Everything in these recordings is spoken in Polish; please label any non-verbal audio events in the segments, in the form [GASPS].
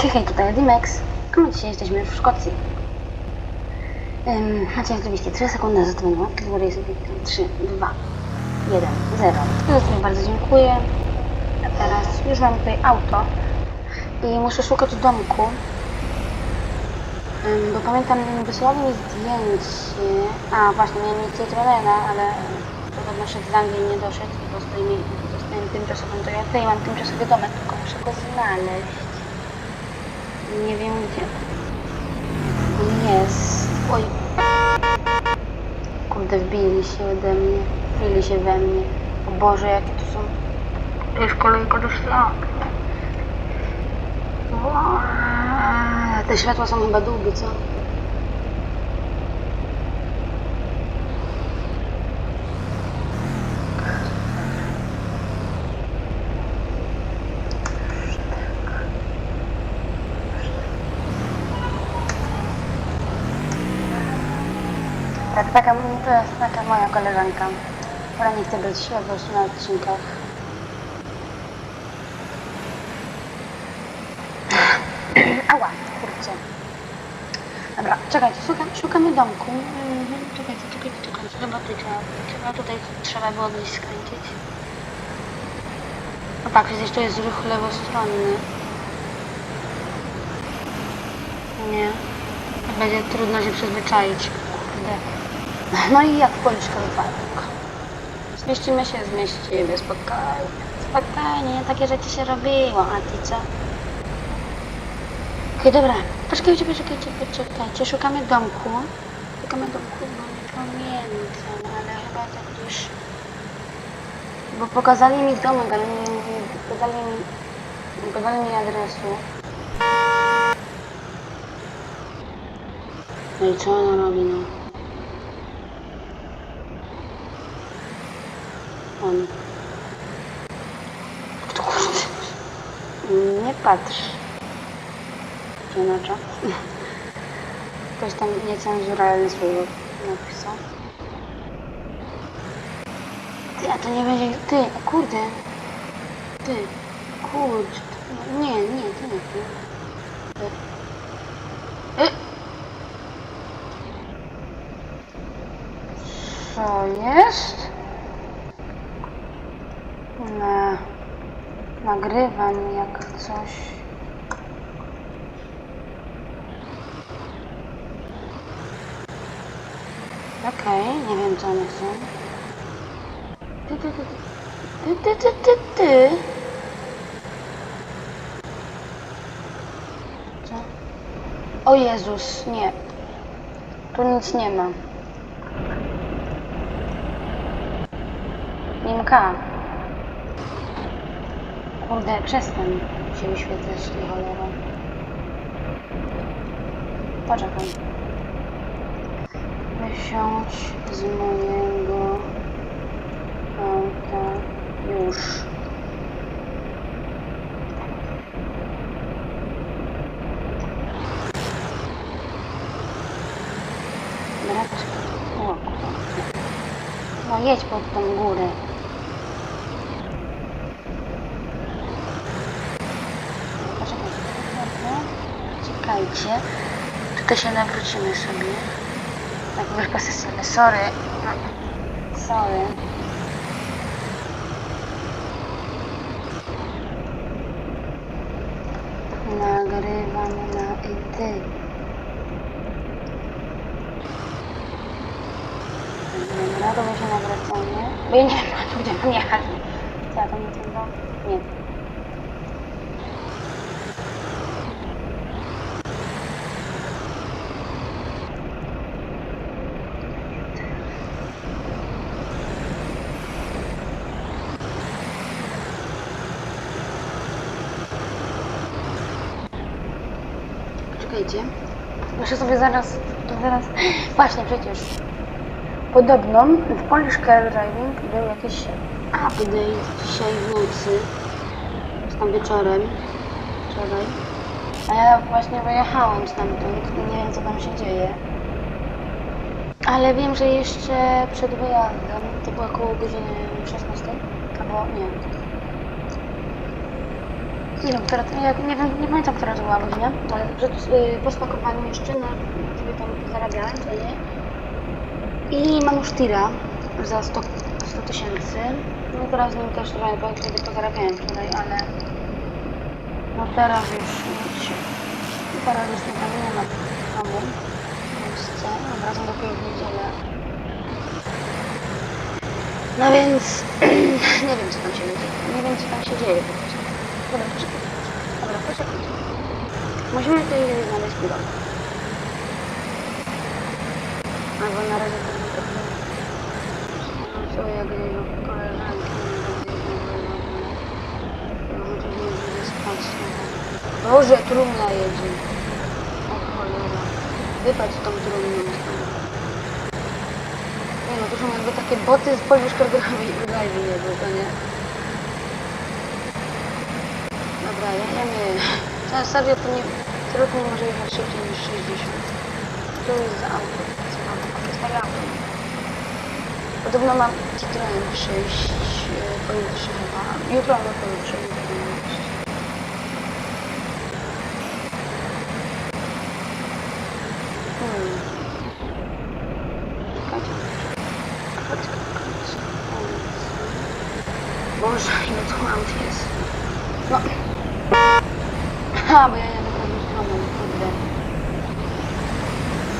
hej, hej, tutaj Dimex. A my dzisiaj jesteśmy już w Szkocji. Um, macie oczywiście 3 sekundy na zostawienie łapki górę i sobie 3, 2, 1, 0. Ja sobie bardzo dziękuję. A teraz już mam tutaj auto i muszę szukać domku. Ym, bo pamiętam, wysłali mi zdjęcie. A właśnie, miałem mieć Citroena, ale podobno szedł z Anglii nie doszedł i zostaje mi dostałem tymczasową Toyotę i mam tymczasowy domek, tylko muszę go znaleźć. Nie wiem gdzie. On jest. Oj. Kurde, wbili się ode mnie. Wbili się we mnie. O Boże, jakie to są. To jest kolejka do szlaku. Te światła są chyba długie, co? Taka, to jest taka moja koleżanka, która nie chce po prostu na odcinkach. [CLEARS THROAT] Ała, kurczę. Dobra, czekajcie, szukam, szukamy domku. Mhm, Czekajcie, czekajcie, czekajcie. Chyba tutaj trzeba, trzeba tutaj trzeba było gdzieś skręcić. No tak, przecież tu jest ruch lewostronny. Nie. Będzie trudno się przyzwyczaić. Kurde. No i jak policzka wypadek. Zmieścimy się, zmieścimy, spokojnie. Spokojnie, takie rzeczy się robiło, a ty co? Okej, dobra. Poczekajcie, poczekajcie, poczekajcie. Szukamy domku. Szukamy domku, bo nie pamiętam, ale chyba tak już... Bo pokazali mi domek, ale nie, nie pokazali mi... Podali mi adresu. No i co ona robi, no? On. To kurde. Nie patrz. Przepraszam. Ktoś tam niecenzuralne słowo napisał. Ty, a to nie będzie... Ty, kurde. Ty, kurcz. Nie, nie, to nie ty. Ty. Y. Co jest? Na... Nagrywam jak coś... Okej, nie wiem co one są. Ty, ty, ty, ty, ty, ty, ty, ty. Co? O Jezus, nie. Tu nic nie ma. Nimka. Kurde, przestań się wyświetlać, ty cholera. Poczekaj wysiąść z mojego auta już. Brać o. No jedź pod tą górę. Poczekaj, dobra. Czekajcie. Tutaj się nawrócimy sobie. Tak, już posysamy. Sorry. Sorry. Nagrywam na ty. Dobra, to się nawracamy. Bo ja nie wiem, [LAUGHS] gdzie mam jechać. Co, to nie ten dom? Nie. Czekajcie. Muszę sobie zaraz, zaraz... [GASPS] Właśnie, przecież. Podobno w Polish Car Driving był jakiś update dzisiaj w nocy. Tam wieczorem. Wczoraj. A ja właśnie wyjechałam stamtąd i nie wiem co tam się dzieje. Ale wiem, że jeszcze przed wyjazdem, to było około godziny 16, albo nie, Nie wiem, która, ja nie, wiem, nie pamiętam, która to była godzina, ale przed, y, po spakowaniu jeszcze na, sobie tam zarabiałem, nie? I mam już tira za 100 100 tysięcy. No teraz nim też trochę, bo wtedy pozarabiałem wczoraj, ale no teraz już się, teraz już nie ma w domu, Polsce, wracam dopiero w niedzielę. No więc [CLEARS THROAT] nie wiem co tam się dzieje. Nie wiem co tam się dzieje po prostu. Dobra, poczekaj. Dobra, poczekaj. Musimy tutaj znaleźć budowę. Albo na razie to nie to No co jak jego koleżanki nie nie. Boże, trumna jedzie. O cholera. Wypadź tą trumną. Nie no, to są jakby takie boty z Polish Cargowi i Driving jakby, to nie? Dobra, jedziemy. Ta serio to nie, truk nie może jechać szybciej niż 60. To jest za auto. Co mam? To jest auto. Podobno mam Citroen 6 e, pojutrze chyba. Jutro albo pojutrze. mam jeszcze. Hmm. Czekajcie. Chodź, chodź. Boże, ile tu aut jest. No. Ha, bo ja jadę prawą stroną, kurde.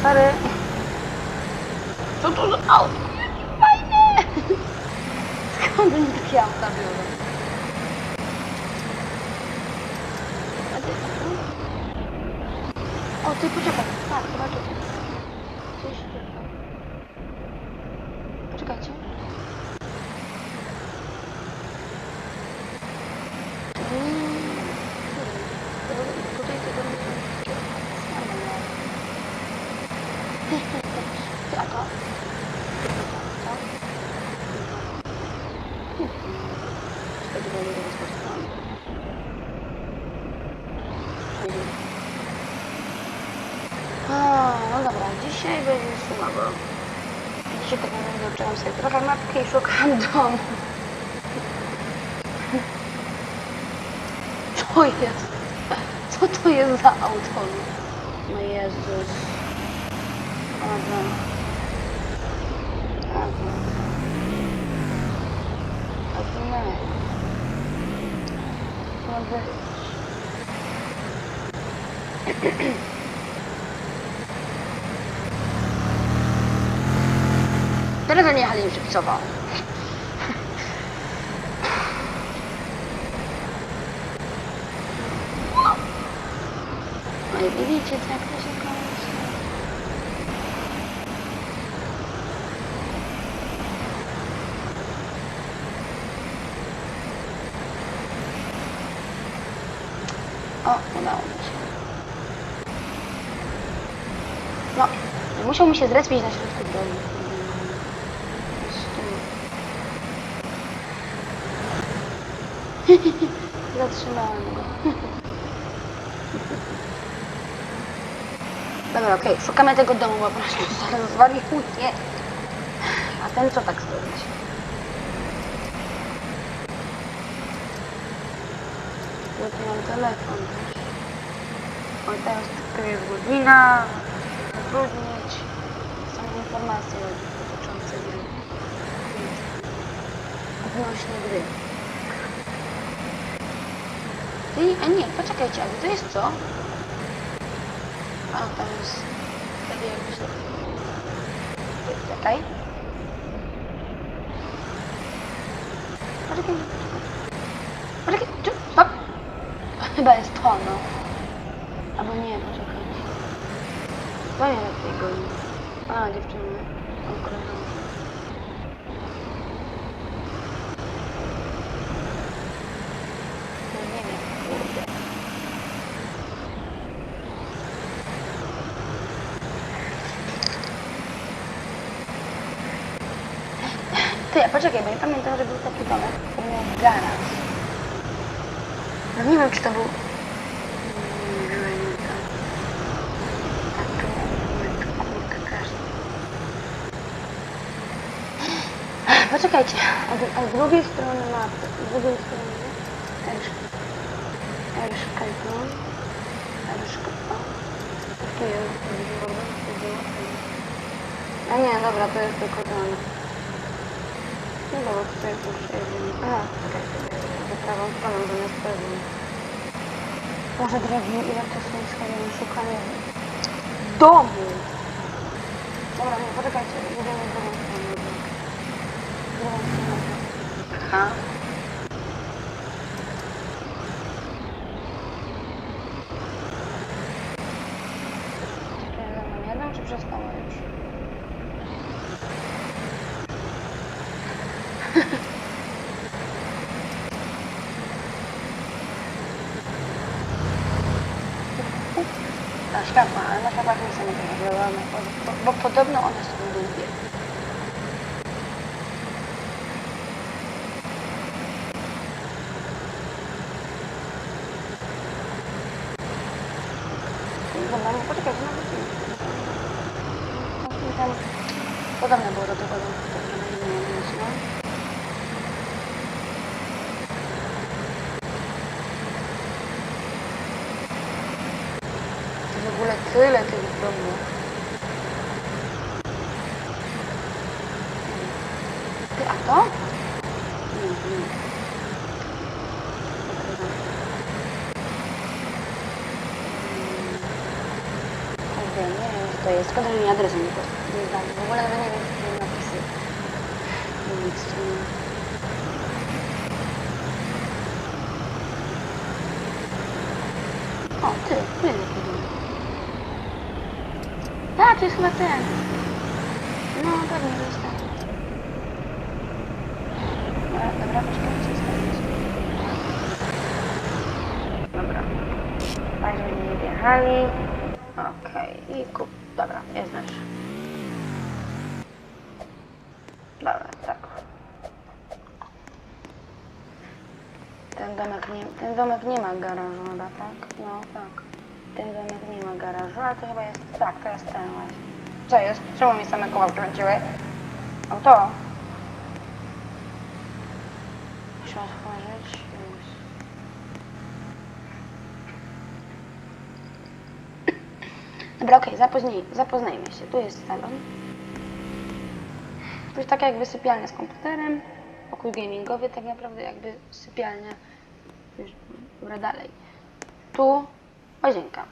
Stary. Co to za auto? Jakie fajne! Skąd oni takie auta biorą? A ty- O, ty poczekaj. Tak, chyba tutaj. Gdzieś tutaj. Poczekajcie. Tutaj tego nie Ty, a to? Co? Wtedy będę tego spotkał. No dobra, dzisiaj będzie słabo. Dzisiaj tak naprawdę uczyłam sobie trochę matki i szukam domu. Co jest? Co to jest za auto? No Jezus. Aha. Aha. A to nie. Ma być. Dlaczego nie jechali już pisował? No i widzicie, jak to się kończy. O, udało mi się. No, musiał mi się zrespić na środku drogi. Zatrzymałem go. [LAUGHS] Dobra, okej, szukamy tego domu, bo proszę, zaraz zwariuję. A ten co tak zrobić? Bo tu mam telefon też. Oj, teraz to jest godzina. Zatrudnić. Są informacje dotyczące gry. Odnośnie gry. Ty, a nie, poczekajcie, ale to jest co? A, tam jest wtedy jakby się... Czekaj. Poczekaj, poczekaj. Poczekaj, czy, stop! Chyba jest to, no. Albo nie, poczekajcie. To nie lepiej goni. A, dziewczyny. O, koleżanki. No nie wiem, kurde. Ty, a poczekaj, bo ja pamiętam, że był taki domek, który miał garaż. No nie wiem, czy to był... Nie. Poczekajcie, a z drugiej strony mapy, z drugiej strony. Ryszka i tu. Ryszka, o. Tu jest. A nie, dobra, to jest tylko ten. No dobra, tutaj muszę jedynie. A, to prawą stroną zamiast pewną. Może drogi, ile to są schody szukania domu. Dobra, nie, poczekajcie, jedziemy drugą stronę. drugą. Aha. Czy ja za mną jadą, czy przestało już? Na światła, ale na światłach nie są wyglądane, bo, bo, bo podobno one są długie. Dobra, tyle tych domów. A to? Nie, nie. Kurde, nie to jest. To jest chyba ten. No, pewnie, to jest ten. Dobra, dobra, poczekajcie, sprawdzić. Dobra. Żeby nie wjechali. Okej, i kup. Dobra, jest nasz. Dobra, tak. Ten domek nie, ten domek nie ma garażu chyba, tak? No, tak. Ten domek nie ma garażu, ale to chyba jest, tak, to jest ten właśnie. Co jest? Czemu mi same koła wtrąciły? Auto. Muszę otworzyć. Dobra, okej, zapoznaj, zapoznajmy się. Tu jest salon. Tu jest taka jakby sypialnia z komputerem, pokój gamingowy, tak naprawdę jakby sypialnia. Dobra, dalej. Tu łazienka.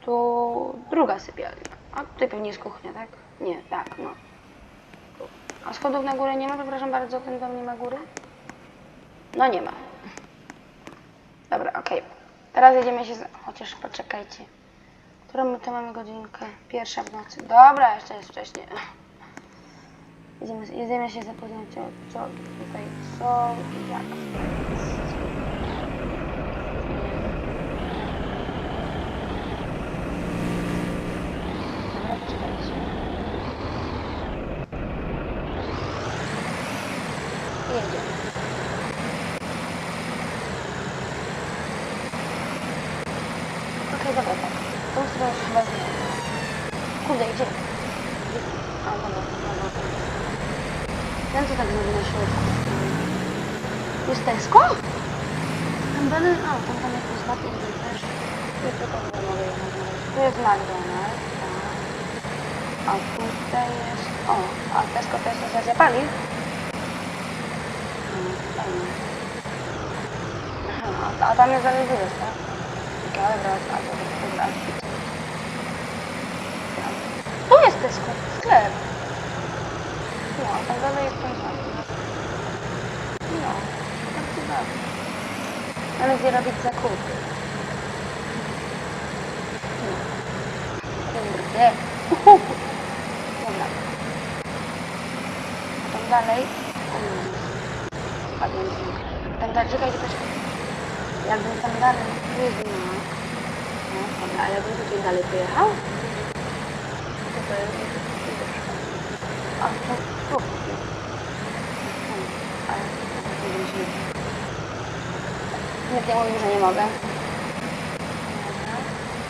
Tu druga sypialnia. A tutaj pewnie jest kuchnia, tak? Nie, tak, no. A schodów na górę nie ma? Przepraszam bardzo, ten dom nie ma góry? No nie ma. Dobra, okej. Teraz jedziemy się... Chociaż poczekajcie. Którą my to mamy godzinkę? Pierwsza w nocy. Dobra, jeszcze jest wcześniej. Jedziemy, jedziemy się zapoznać, co tutaj są i jak. Dobra, poczekajcie. Jedziemy. Okej, dobra, tak. Stronę już. Kurde, idzie. A. Ten co tak zrobił na środku? Jest Tesco? Tam będę... A, tam tam jest ostatni też. Tu jest tylko nie mogę jechać. Tu jest McDonald's, tak. A tutaj jest... O, a Tesco to jest stacja paliw? Hmm, a, tam jest wyjazd, tak? Dobra, a to dobra. Tu jest Tesco, sklep. No, a tam dalej jest ten znak. No, tak cudownie. Ale gdzie robić zakupy? No. Kurde. Uhu. Dobra. A tam dalej... Mm. Spadłem z nim. Tam dalej, czekajcie, poczekaj. Jakbym tam dalej... Jezu, no. No, dobra, a jakbym tutaj dalej pojechał? To to jest... A, to... Tu. Hmm, Ale... Nie wiem, czy... Nie, ja mówię, że nie mogę.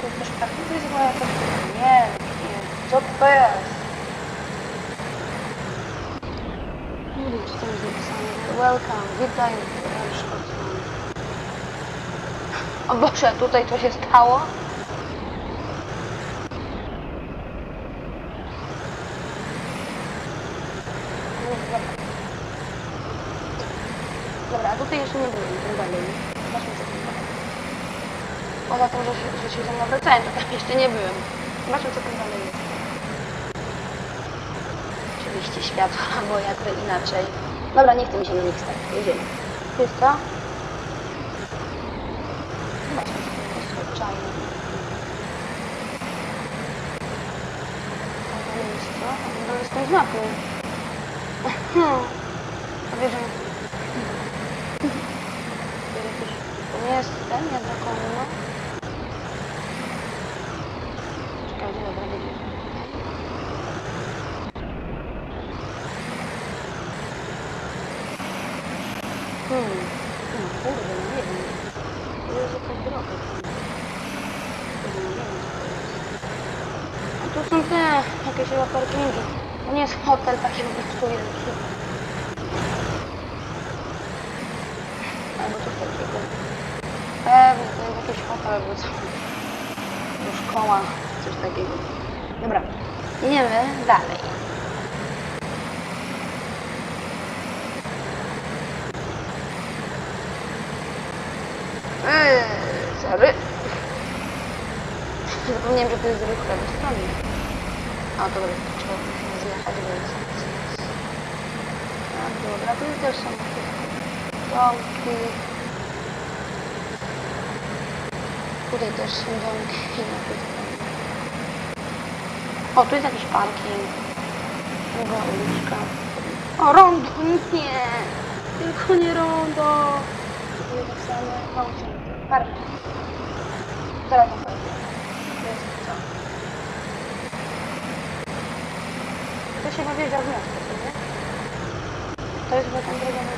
Tu jest też parking, to jest moja podróż. Nie. Co to jest? Nie wiem, czy to jest napisane. Welcome, witaj w Szkocji. O Boże, tutaj co się stało? Dobra, a tutaj jeszcze nie byłem, tym dalej. Zobaczmy co tam dalej. Poza tym, że się, ze mną wracałem, to tam jeszcze nie byłem. Zobaczmy co tam dalej jest. Oczywiście światła, [LAUGHS] bo jakby inaczej. Dobra, nie chcę mi się na nich stać. Jedziemy. Zobaczmy tam jest dalej jest co? Dalej jest ten znak. nie? Hmm. [LAUGHS] To nie jest ten, niezakonny. Czekajcie, dobra, widzisz. Hmm. No kurde, no nie wiem. To jest jakaś droga. Kurde, no nie wiem co to jest. A tu są te, jakieś chyba parkingi. To nie jest hotel taki po prostu wielki. Albo coś takiego. Pewnie to jest jakiś hotel albo co. Szkoła, coś takiego. Dobra, idziemy dalej. Eee, sorry. [LAUGHS] Zapomniałem, że to jest drugiej prawej strony. A dobra, zjechać, jest... A dobra, tu też są domki. Tutaj też są domki. O, tu jest jakiś parking. Druga uliczka. O, rondo! Nie! Tylko nie rondo! Napisane... No, parking. Zaraz wam powiem. Jest co? To się ma wjeżdża w miasto, co nie? To jest chyba tam droga na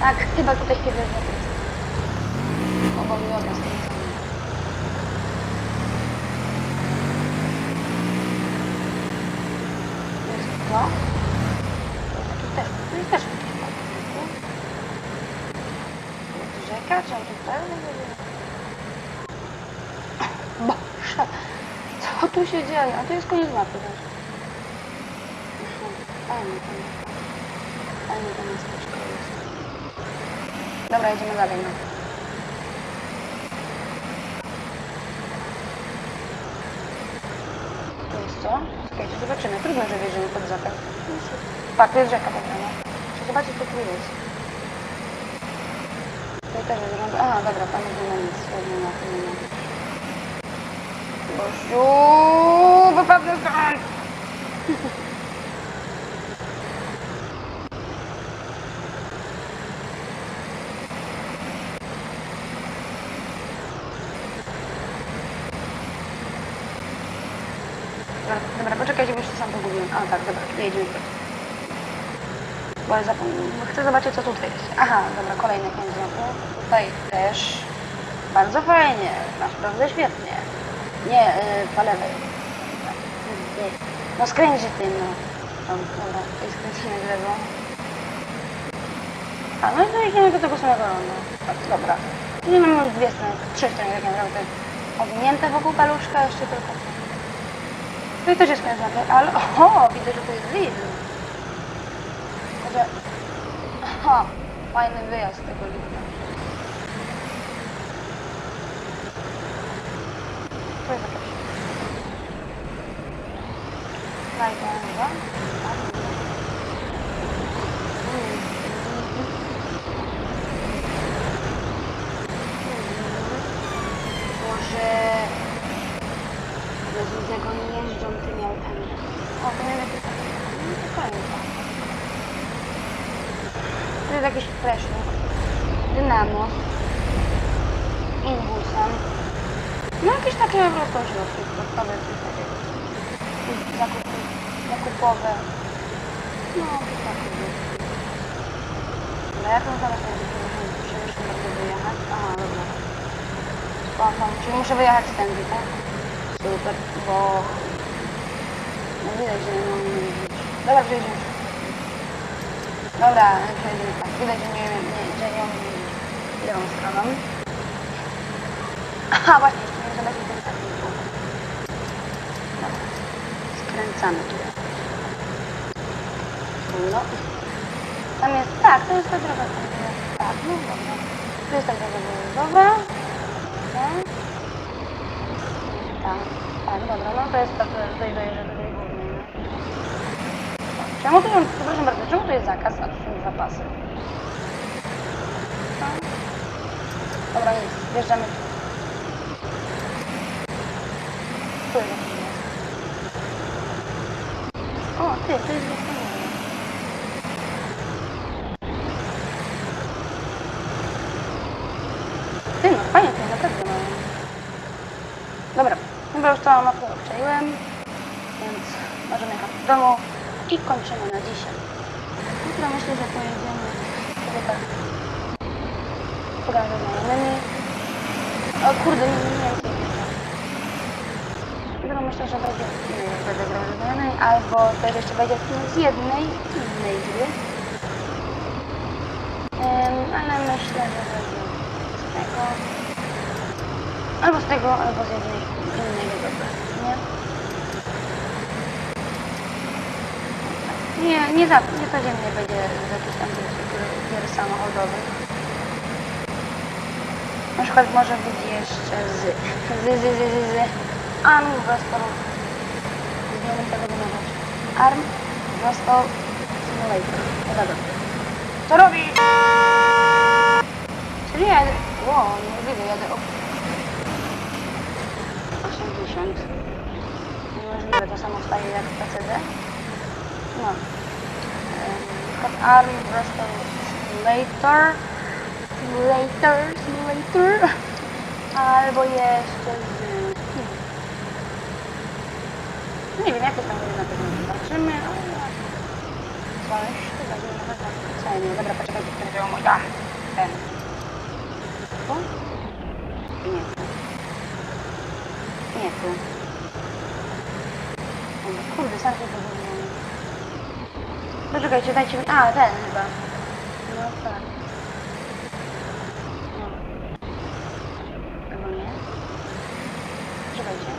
Tak, chyba tutaj się wjeżdża. O, bo mi obraz ten sam. Jest to. To jest jakiś też, to jest też jakiś parking, nie? Jest rzeka, czy on tu pełny będzie? Boże, co tu się dzieje? A to jest koniec mapy też. Mhm, Fajnie to jest. Fajnie to miasteczko jest. Dobra, jedziemy dalej, no. Tu jest co? Czekajcie, zobaczymy. Trudno, że wjedziemy pod zakaz. Patrz, tu jest rzeka po prawo. Muszę zobaczyć, co tu jest. Tutaj też jest rząd. Aha, dobra, tam nie ma nic. Nie ma, nie ma. Bościu, wypadnę stąd! Dobra, poczekajcie, bo jeszcze sam pogubiłem. A tak, dobra, jedziemy. Bo ja zapomniałem. Chcę zobaczyć, co tutaj jest. Aha, dobra, kolejny znowu. Tutaj też bardzo fajnie, naprawdę świetnie. Nie, yy, po lewej. Nie. No skręci tym, no. Tam, dobra, tutaj skręcimy w lewo. A, no i dojdziemy do tego samego ronda. Tak, dobra. Czyli mamy już dwie strony, trzy strony tak naprawdę owinięte wokół paluszka, jeszcze tylko. No i też jest mapy, ale [LAUGHS] oho, widzę, że to jest Lidl. Może... Aha, fajny wyjazd tego Lidla. To jest jakaś... Lajka, chyba? Może... Jezu, z jak oni jeżdżą tymi autami. O, to nie lepiej tak. No to koniec. To jest jakiś flesznik. Dynamo. Inbusem. No jakieś takie po prostu środki sportowe, coś takiego. Zakupy, zakupowe. No, takie rzeczy. No jak on zaraz będzie przemyślę bardzo wyjechać? Aha, dobra. Spoko. Czyli muszę wyjechać tędy, tak? Super, bo... No widać, że nie mam. Dobra, przejedziemy. Dobra, przejedziemy tak. Widać, że nie, nie, że nie którą stroną. [LAUGHS] Aha, właśnie, jeszcze nie zobaczyć ten dół. Dobra, skręcamy tu. No. Tam jest, tak, to jest ta droga. Tak, no dobra. Tu jest ta droga wyjazdowa. Tak. Tak, dobra, no to jest ta, która tutaj dojeżdża do tej głównej. no. Czemu tu, przepraszam bardzo, czemu tu jest zakaz, a tu są dwa pasy? No. Dobra, wjeżdżamy jest. O, ty, tu jest. Ty, no fajnie, to naprawdę mają. Dobra, chyba już całą mapę obczaiłem, więc możemy jechać do domu i kończymy na dzisiaj. Jutro myślę, że pojedziemy sobie ze znajomymi. O kurde, nie, nie. Jutro myślę, że będzie nie, znajomymi, albo też jeszcze będzie z jednej innej gry. Em, ale myślę, że będzie z tego. Albo z tego, albo z jednej innej nie? Nie, nie, za, nie codziennie będzie z jakichś tam gier samochodowych. Przykład może być jeszcze z, z, z, z, z, z Arm. Nie wiem tego wymawiać. Arm Wrestle Simulator. No dobra. Co robisz? Czyli jadę... Wow, niemożliwe, jadę o... 80. Niemożliwe, to samo staje jak PCD. No. Arm Wrestle Simulator. Simulator, Simulator. Albo jeszcze z... Hmm. Nie wiem, jak to tam będzie na pewno zobaczymy, ale... Coś tu będzie nawet zaskoczenie. Dobra, poczekajcie, który wziął mój dach. Ten. Tu? Nie tu. Nie tu. Kurde, sam się pogubiłem. Poczekajcie, dajcie mi... A, ten chyba. No tak. No. Albo nie. Poczekajcie.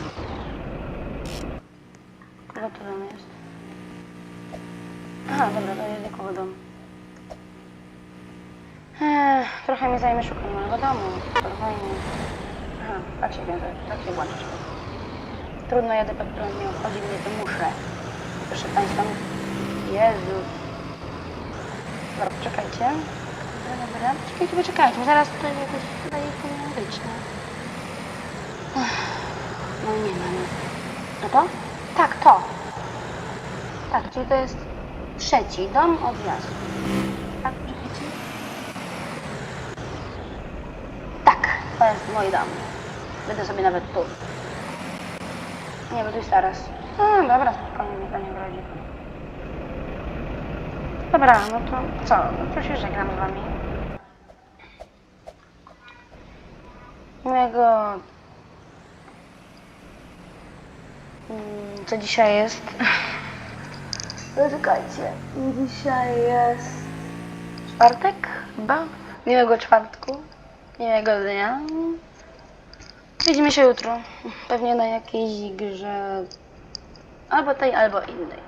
Kogo tu dom jest? Aha, dobra, to jest tylko dom. Ech, trochę mi zajmie szukanie mojego domu. Spokojnie. Aha, tak się wiąże, tak się włączy. Trudno jadę pod prąd, nie obchodzi mnie, to muszę. Proszę Państwa, Jezus. Dobra, poczekajcie. Dobra, dobra, czekajcie, poczekajcie, zaraz tutaj jakoś tutaj powinno być, nie? No nie ma, nie. A to? Tak, to. Tak, czyli to jest trzeci dom od wjazdu. Tak, czekajcie. Tak, to jest mój dom. Będę sobie nawet tu. Nie, bo tu jest zaraz. No dobra, spokojnie, mnie to nie grozi. Dobra, no to co? No to się żegnam z wami. Miłego... Co dzisiaj jest? [LAUGHS] Poczekajcie. Dzisiaj jest... Czwartek? Chyba? Miłego czwartku. Miłego dnia. Widzimy się jutro. Pewnie na jakiejś grze. Albo tej, albo innej.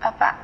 Pa, pa.